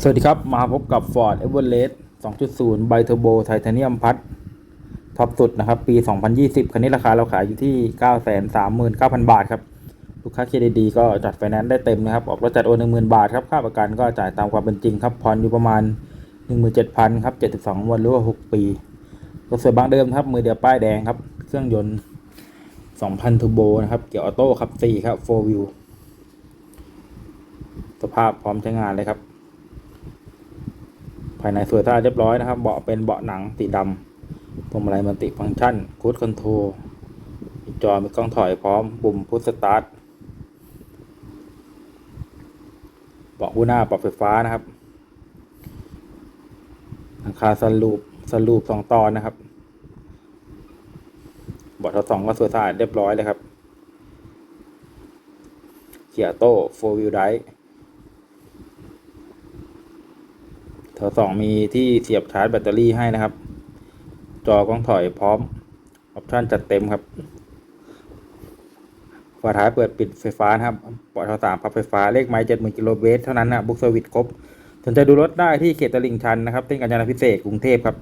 สวัสดีครับ มาพบกับ Ford Everest 2.0 b i Turbo Titanium พัดท็อปสุดนะครับ ปี 2020 คันนี้ราคาเราขายอยู่ที่ 939,000 บาทครับ ลูกค้าเครดิตดีก็จัดไฟแนนซ์ได้เต็มนะครับ ออกรถจัดโอน10,000 บาทครับ ค่าประกันก็จ่ายตามความเป็นจริงครับ ผ่อนอยู่ประมาณ 17,000 ครับ 72 วันหรือว่า 6 ปีรถสวยบางเดิมครับ มือเดียวป้ายแดงครับ เครื่องยนต์ 2,000ทูโบนะครับ เกี่ยวออโต้ครับ4ครับ 4 wheel สภาพพร้อมใช้งานเลยครับ ภายในสวยสะอาดเรียบร้อยนะครับ เบาะเป็นเบาะหนังสีดำพวงมาลัยมัลติฟังก์ชันคูดคอนโทรลจอมีกล้องถอยพร้อมปุ่มพุชสตาร์ทเบาะผู้หน้าปรับไฟฟ้านะครับหลังคาสลูปสลูปสองตอนนะครับเบาะทั้งสองก็สวยสะอาดเรียบร้อยเลยครับเกียร์โต้โฟวิลไดแถวสองมีที่เสียบชาร์จแบตเตอรี่ให้นะครับ จอกล้องถอยพร้อม ออปชั่นจัดเต็มครับฝาท้ายเปิดปิดไฟฟ้านะครับปลอดทสามพับไฟฟ้า เลขไม้เจ็ดหมื่นกิโลเมตรเท่านั้นนะบุ๊กเซอร์วิสครบสนใจดูรถได้ที่เขตตลิ่งชันนะครับเส้นกาญจนาพิเศษกรุงเทพครับ